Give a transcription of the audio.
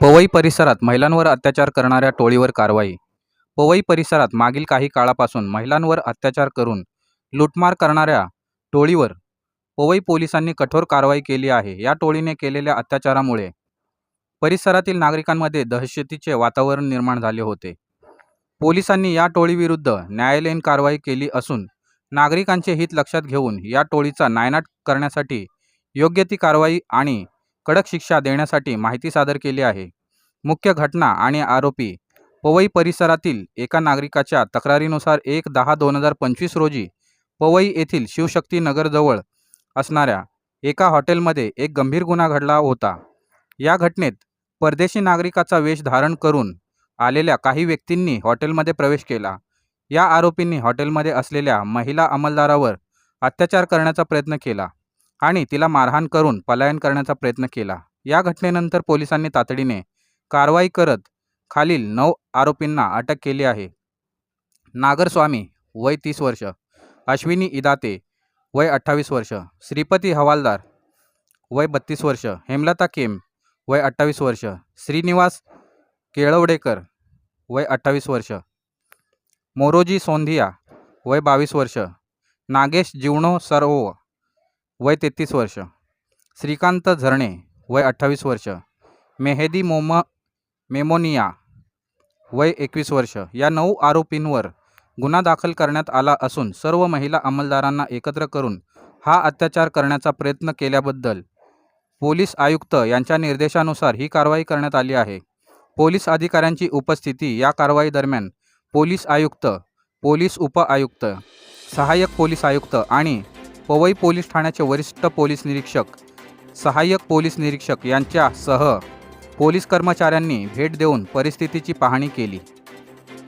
पवई परिसरात महिलांवर अत्याचार करणाऱ्या टोळीवर कारवाई. पवई परिसरात मागील काही काळापासून महिलांवर अत्याचार करून लुटमार करणाऱ्या टोळीवर पवई पोलिसांनी कठोर कारवाई केली आहे. या टोळीने केलेल्या अत्याचारामुळे परिसरातील नागरिकांमध्ये दहशतीचे वातावरण निर्माण झाले होते. पोलिसांनी या टोळीविरुद्ध न्यायालयीन कारवाई केली असून नागरिकांचे हित लक्षात घेऊन या टोळीचा नायनाट करण्यासाठी योग्य ती कारवाई आणि कडक शिक्षा देण्यासाठी माहिती सादर केली आहे. मुख्य घटना आणि आरोपी पवई परिसरातील एका नागरिकाच्या तक्रारीनुसार एक दहा दोन हजार पंचवीस रोजी पवई येथील शिवशक्ती नगरजवळ असणाऱ्या एका हॉटेलमध्ये एक गंभीर गुन्हा घडला होता. या घटनेत परदेशी नागरिकाचा वेश धारण करून आलेल्या काही व्यक्तींनी हॉटेलमध्ये प्रवेश केला. या आरोपींनी हॉटेलमध्ये असलेल्या महिला अंमलदारावर अत्याचार करण्याचा प्रयत्न केला. आणि तिला मारहाण करून पलायन करण्याचा प्रयत्न केला. या घटनेनंतर पोलिसांनी तातडीने कारवाई करत खालील नऊ आरोपींना अटक केली आहे. नागरस्वामी वय तीस वर्ष. अश्विनी इदाते वय अठ्ठावीस वर्ष. श्रीपती हवालदार वय बत्तीस वर्ष. हेमलता केम वय अठ्ठावीस वर्ष. श्रीनिवास केळवडेकर वय अठ्ठावीस वर्ष. मोरोजी सोंधिया वय बावीस वर्ष. नागेश जीवणो सरओ वय तेहतीस वर्ष. श्रीकांत झरणे वय अठ्ठावीस वर्ष. मेहेदी मोम मेमोनिया वय एकवीस वर्ष. या नऊ आरोपींवर गुन्हा दाखल करण्यात आला असून सर्व महिला अंमलदारांना एकत्र करून हा अत्याचार करण्याचा प्रयत्न केल्याबद्दल पोलीस आयुक्त यांच्या निर्देशानुसार ही कारवाई करण्यात आली आहे. पोलीस अधिकाऱ्यांची उपस्थिती या कारवाई दरम्यान पोलीस आयुक्त पोलीस उप आयुक्त सहाय्यक पोलीस आयुक्त आणि पवई पोलीस ठाण्याचे वरिष्ठ पोलीस निरीक्षक सहाय्यक पोलीस निरीक्षक यांच्यासह पोलीस कर्मचाऱ्यांनी भेट देऊन परिस्थितीची पाहणी केली.